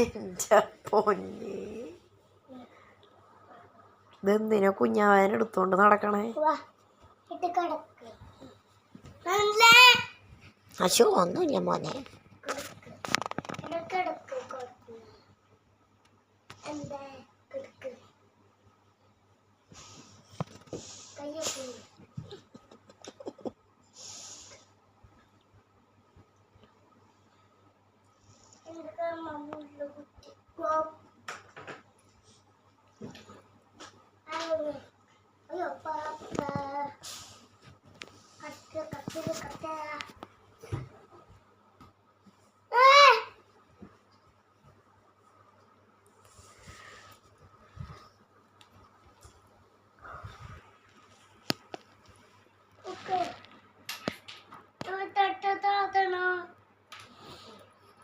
എന്റെ പൊന്നി. ഇതെന്തിനാ കുഞ്ഞാവാൻ എടുത്തോണ്ട് നടക്കണേ? അശോ ഒന്നുമില്ല മോനെ. എന്താ?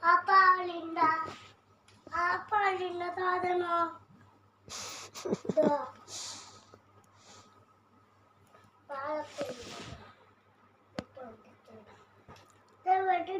ಆಪಾಳಿಂದ ಆಪಾಳಿಂದ ಸಾಧನ ಬಾಳಪ್ಪ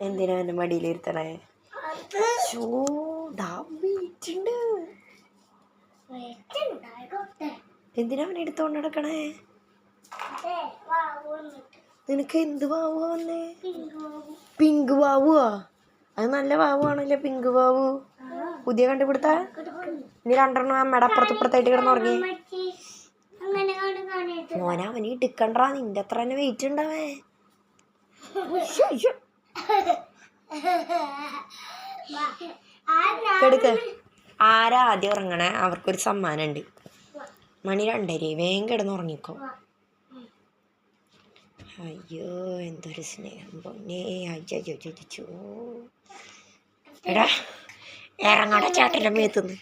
എന്തിനാ എൻ്റെ മടിയിലിരുത്തണേ ഷോ ഡാ വെയിറ്റുണ്ട് എന്തിനാ അവനെ എടുത്തോണ്ട് നടക്കണേ നിനക്ക് എന്ത് വാവുക വന്നേ? പിങ്ക് വാവുവാ? അത് നല്ല വാവുവാണല്ലേ പിങ്ക് വാവു? പുതിയ കണ്ടുപിടുത്ത? ഇനി രണ്ടെണ്ണം അമ്മയുടെ അപ്പുറത്ത് ഇപ്പുറത്തായിട്ട് കിടന്ന് ഉറങ്ങി. മോനെ അവന് ഇടുക്കണ്ടാ നിന്റെ അത്ര തന്നെ വെയിറ്റ് ഉണ്ടാവേ കെടുക്ക് ആരാ ആദ്യം ഉറങ്ങണേ? അവർക്കൊരു സമ്മാനം ഉണ്ട് മണി രണ്ടര വേഗം കിടന്ന് ഉറങ്ങിക്കോ. അയ്യോ എന്തൊരു സ്നേഹം. പൊന്നേ അയ്യോ ചോദിച്ചു എടാ ഇറങ്ങാടെ ചേട്ടന്റെ മേത്തുനിന്ന്